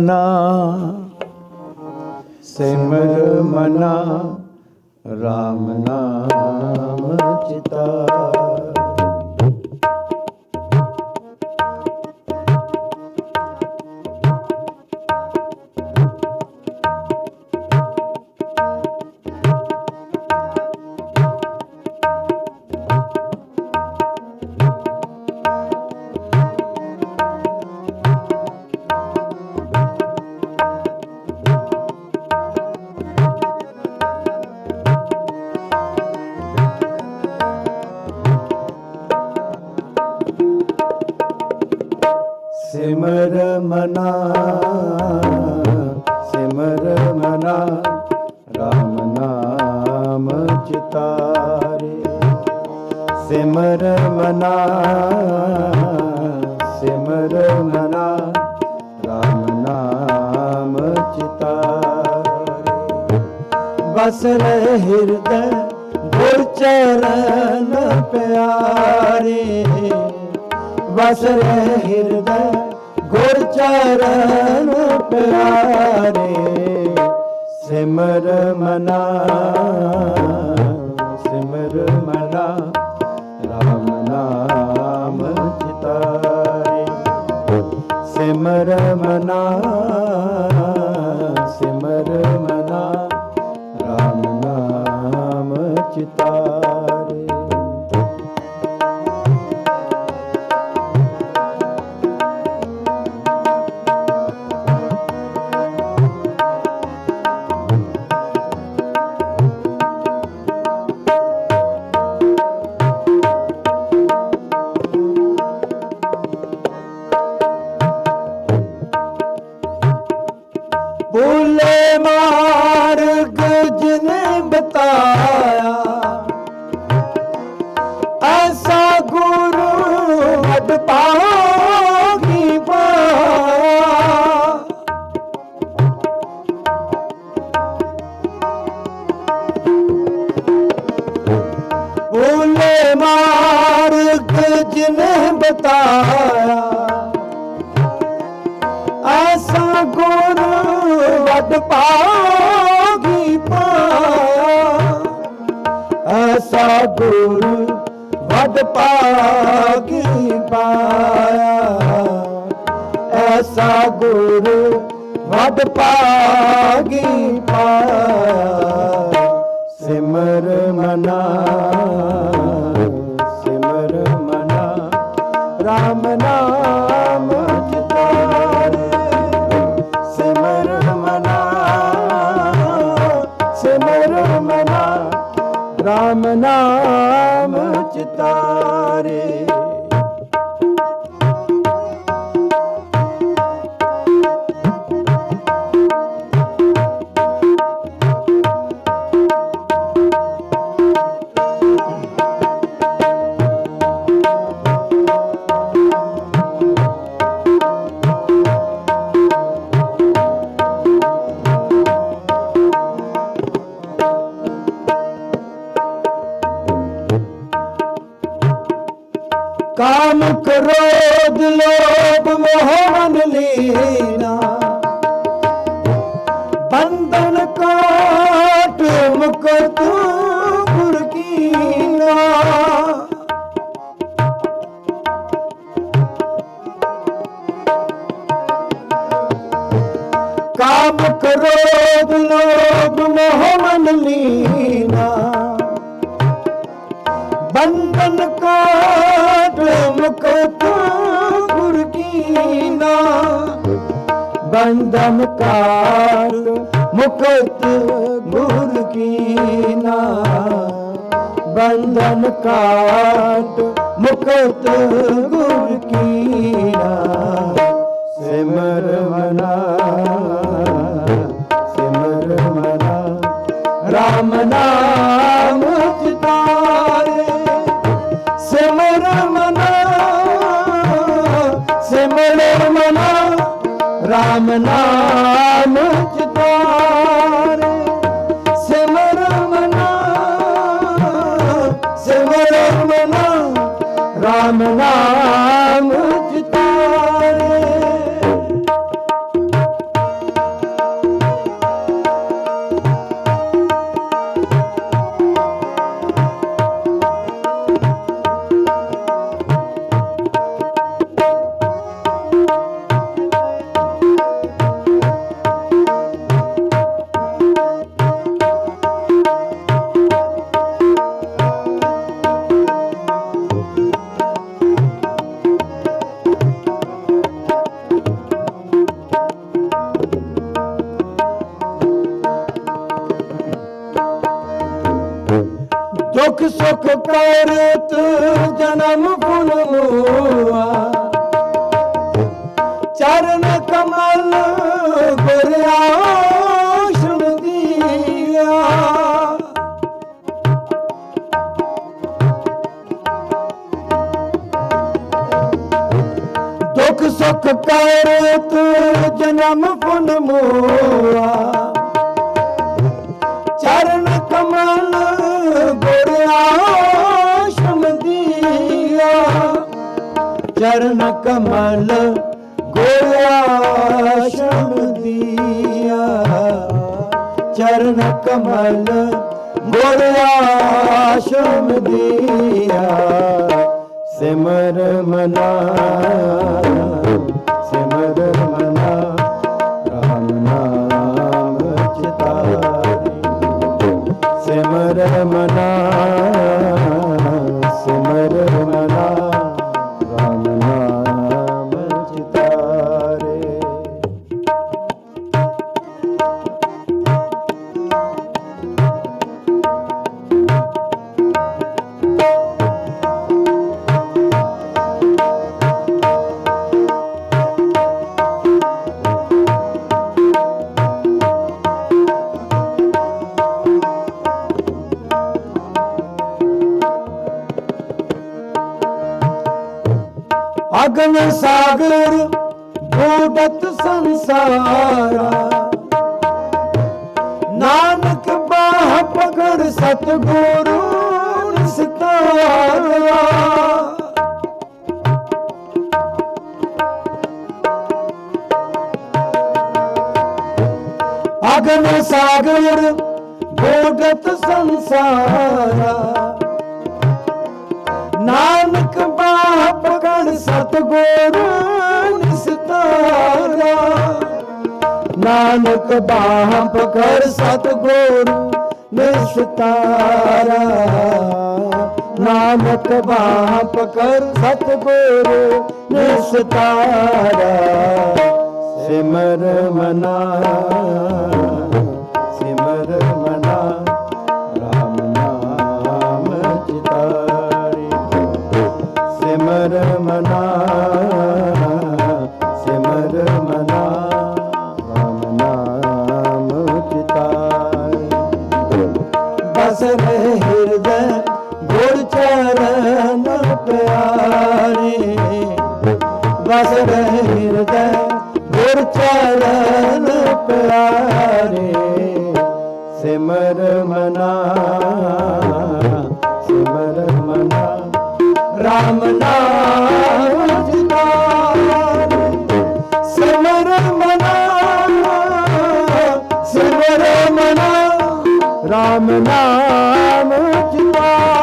ਮਨਾ। ਸਿਮਰ ਮਨਾ RAM ਨਾਮ ਚਿਤਾ। ਮਨਾ, ਸਿਮਰ ਮਨਾ RAM ਨਾਮ ਚਿਤਾਰੇ। ਬਸ ਰਹਿ ਹਿਰਦੈ ਗੁਰ ਚਰਨ ਪਿਆਰੇ। ਬਸ ਰਹਿ ਹਿਰਦੈ ਗੁਰ ਚਰਨ ਪਿਆਰੇ। ਸਿਮਰ ਮਨਾ ਮਾਰਗ ਜਿਨੇ ਬਤਾਇਆ। ਐਸਾ ਗੁਰੂ ਅਡ ਪਾਗੀ ਪਾਇਆ। ਭੁੱਲੇ ਮਾਰਗ ਜਿਨੇ ਬਤਾਇਆ। ਵੱਡ ਪਾਇਆ ਐਸਾ ਗੁਰ ਵੱਡ ਪਾਗੀ ਪਾਇਆ। ਐਸਾ ਗੁਰ ਵੱਡ ਪਾਗੀ ਪਾਇਆ। ਸਿਮਰ ਮਨਾ ਨਾਮ ਰੋਦ ਕ੍ਰੋਧ ਲੋਭ ਮੋਹ ਲੀਨਾ। ਬੰਧਨ ਕਾਟ ਮੁਕਤ ਗੁਰ ਕਾਮ ਕ੍ਰੋਧ ਲੋਭ ਮੋਹ ਲੀਨਾ। ਬੰਧਨ ਕਾਟ ਮੁਕਤ ਗੁਰ ਕੀਨਾ। ਬੰਧਨ ਕਾਟ ਮੁਕਤ ਗੁਰ ਕੀਨਾ। ਬੰਧਨ ਕਾਟ ਮੁਕਤ ਗੁਰ ਕੀਨਾ। ਸਿਮਰ ਮਨਾ ਸਿਮਰ ਮਨਾ। RAM ਨਾਮ RAM ਨਾਮ ਚਿਤਾਰੇ ਸਿਮਰ ਮਨਾ ਸਿਮਰ ਮਨਾ RAM ਨਾਮ ਦੁੱਖ ਸੁਖ ਕਰਤ ਜਨਮ ਪੁਨ ਮੋਆ ਚਰਨ ਕਮਲ ਗੁਰ ਆਸ਼ਰਮ ਦੀਆ। ਦੁੱਖ ਸੁਖ ਕਰਤ ਜਨਮ ਪੁਨ ਮੋਆ ਗੁਰ ਦੀਆ ਚਰਨ ਕਮਲ ਗੁਰ ਆਸ਼ਰਮ ਦੀਆ ਚਰਨ ਕਮਲ ਗੁਰ ਆਸ਼ਰਮ ਦੀਆ ਸਿਮਰ ਮਨਾ ਸਾਗਰ ਬੂਡਤ ਸੰਸਾਰਾ। ਨਾਨਕ ਬਾਹ ਪਕੜ ਸਤਗੁਰੂ ਨਿਸਤਾਰਾ ਅਗਨ ਸਾਗਰ ਬੂਡਤ ਸੰਸਾਰਾ। ਨਾਨਕ ਬਾਹ ਪਕੜ ਸਤਗੁਰੂ ਨਿਸਤਾਰਾ। ਨਾਨਕ ਬਾਹ ਪਕੜ ਸਤਗੁਰੂ ਨਿਸਤਾਰਾ। ਨਾਨਕ ਬਾਹ ਪਕੜ ਸਤਗੁਰੂ ਨਿਸਤਾਰਾ। ਸਿਮਰ ਮਨਾ ਸਿਮਰ ਮਨਾ, ਰਾਮ ਨਾਮ ਚਿਤਾਰੀ ਬਸ ਰਹਿ ਹਿਰਦੈ, ਗੁਰ ਚਰਨ ਪਿਆਰੇ। ਬਸ ਰਹਿ ਹਿਰਦੈ, ਗੁਰ ਚਰਨ ਪਿਆਰੇ। ਸਿਮਰ ਮਨਾ ਸਿਮਰ ਮਨਾ, ਰਾਮ ਨਾਮ ਰਾਮ ਨਾਮ ਜਿਤਾਰੇ